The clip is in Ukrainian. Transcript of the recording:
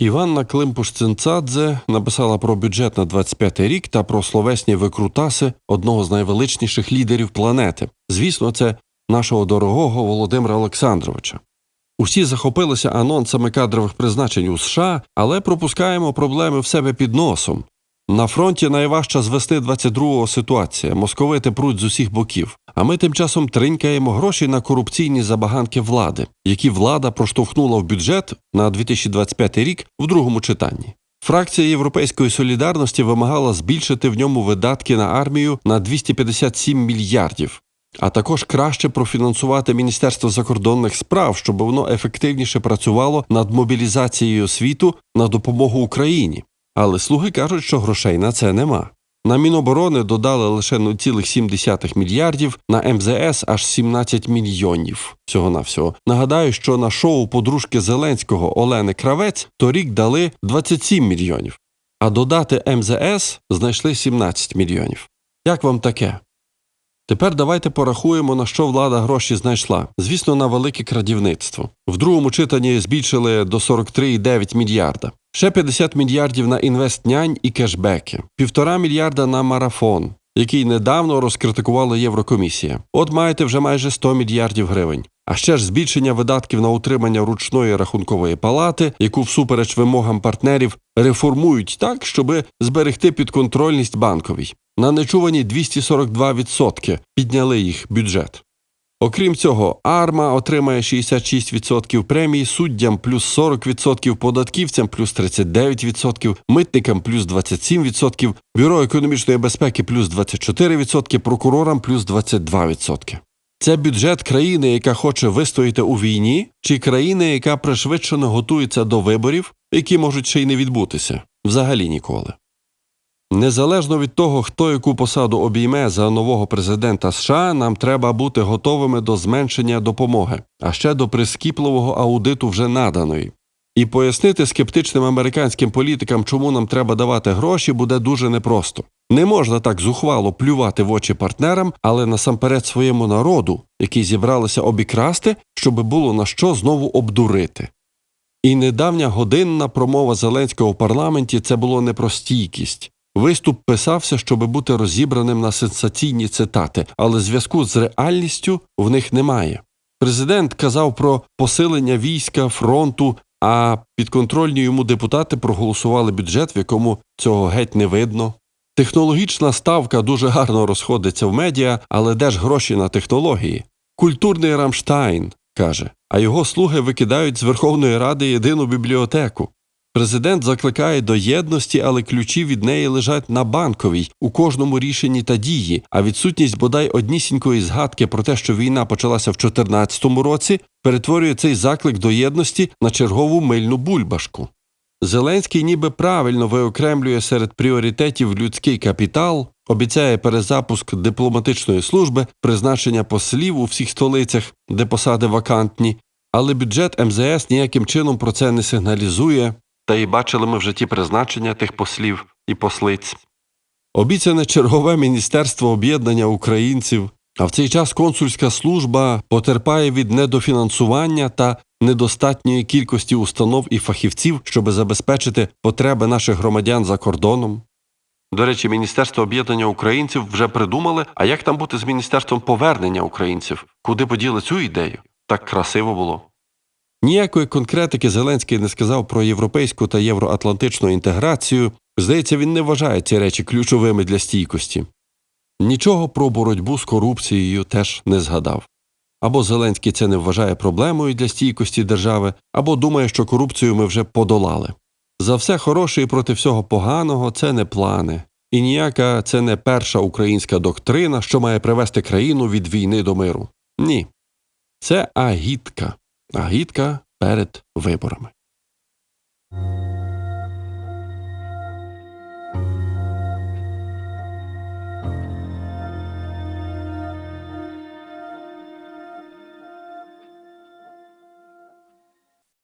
Іванна Климпуш-Цинцадзе написала про бюджет на 25 рік та про словесні викрутаси одного з найвеличніших лідерів планети. Звісно, це нашого дорогого Володимира Олександровича. Усі захопилися анонсами кадрових призначень у США, але пропускаємо проблеми в себе під носом. На фронті найважча з весни 22-го ситуація. Московити пруть з усіх боків. А ми тим часом тринькаємо гроші на корупційні забаганки влади, які влада проштовхнула в бюджет на 2025 рік в другому читанні. Фракція Європейської солідарності вимагала збільшити в ньому видатки на армію на 257 мільярдів, а також краще профінансувати Міністерство закордонних справ, щоб воно ефективніше працювало над мобілізацією світу на допомогу Україні. Але слуги кажуть, що грошей на це нема. На Міноборони додали лише 0,7 мільярдів, на МЗС аж 17 мільйонів всього навсього. Нагадаю, що на шоу подружки Зеленського Олени Кравець торік дали 27 мільйонів, а додати МЗС знайшли 17 мільйонів. Як вам таке? Тепер давайте порахуємо, на що влада гроші знайшла. Звісно, на велике крадівництво. В другому читанні збільшили до 43,9 мільярда. Ще 50 мільярдів на інвестнянь і кешбеки, півтора мільярда на марафон, який недавно розкритикувала Єврокомісія. От маєте вже майже 100 мільярдів гривень. А ще ж збільшення видатків на утримання ручної рахункової палати, яку всупереч вимогам партнерів реформують так, щоби зберегти підконтрольність банковій. На нечувані 242% підняли їх бюджет. Окрім цього, АРМА отримає 66% премій, суддям плюс 40%, податківцям плюс 39%, митникам плюс 27%, бюро економічної безпеки плюс 24%, прокурорам плюс 22%. Це бюджет країни, яка хоче вистояти у війні, чи країни, яка пришвидшено готується до виборів, які можуть ще й не відбутися взагалі ніколи. Незалежно від того, хто яку посаду обійме за нового президента США, нам треба бути готовими до зменшення допомоги, а ще до прискіпливого аудиту вже наданої. І пояснити скептичним американським політикам, чому нам треба давати гроші, буде дуже непросто. Не можна так зухвало плювати в очі партнерам, але насамперед своєму народу, який зібралися обікрасти, щоб було на що знову обдурити. І недавня годинна промова Зеленського в парламенті це було не про стійкість. Виступ писався, щоб бути розібраним на сенсаційні цитати, але зв'язку з реальністю в них немає. Президент казав про посилення війська, фронту, а підконтрольні йому депутати проголосували бюджет, в якому цього геть не видно. Технологічна ставка дуже гарно розходиться в медіа, але де ж гроші на технології? Культурний Рамштайн каже, а його слуги викидають з Верховної Ради єдину бібліотеку. Президент закликає до єдності, але ключі від неї лежать на банковій у кожному рішенні та дії, а відсутність бодай однісінької згадки про те, що війна почалася в 2014 році, перетворює цей заклик до єдності на чергову мильну бульбашку. Зеленський ніби правильно виокремлює серед пріоритетів людський капітал, обіцяє перезапуск дипломатичної служби, призначення послів у всіх столицях, де посади вакантні, але бюджет МЗС ніяким чином про це не сигналізує, та й бачили ми вже ті призначення тих послів і послиць. Обіцяне чергове Міністерство об'єднання українців, а в цей час консульська служба потерпає від недофінансування та недостатньої кількості установ і фахівців, щоб забезпечити потреби наших громадян за кордоном. До речі, Міністерство об'єднання українців вже придумали, а як там бути з Міністерством повернення українців? Куди поділи цю ідею? Так красиво було. Ніякої конкретики Зеленський не сказав про європейську та євроатлантичну інтеграцію. Здається, він не вважає ці речі ключовими для стійкості. Нічого про боротьбу з корупцією теж не згадав. Або Зеленський це не вважає проблемою для стійкості держави, або думає, що корупцію ми вже подолали. За все хороше і проти всього поганого це не плани, і ніяка це не перша українська доктрина, що має привести країну від війни до миру. Ні. Це агітка. Агітка перед виборами.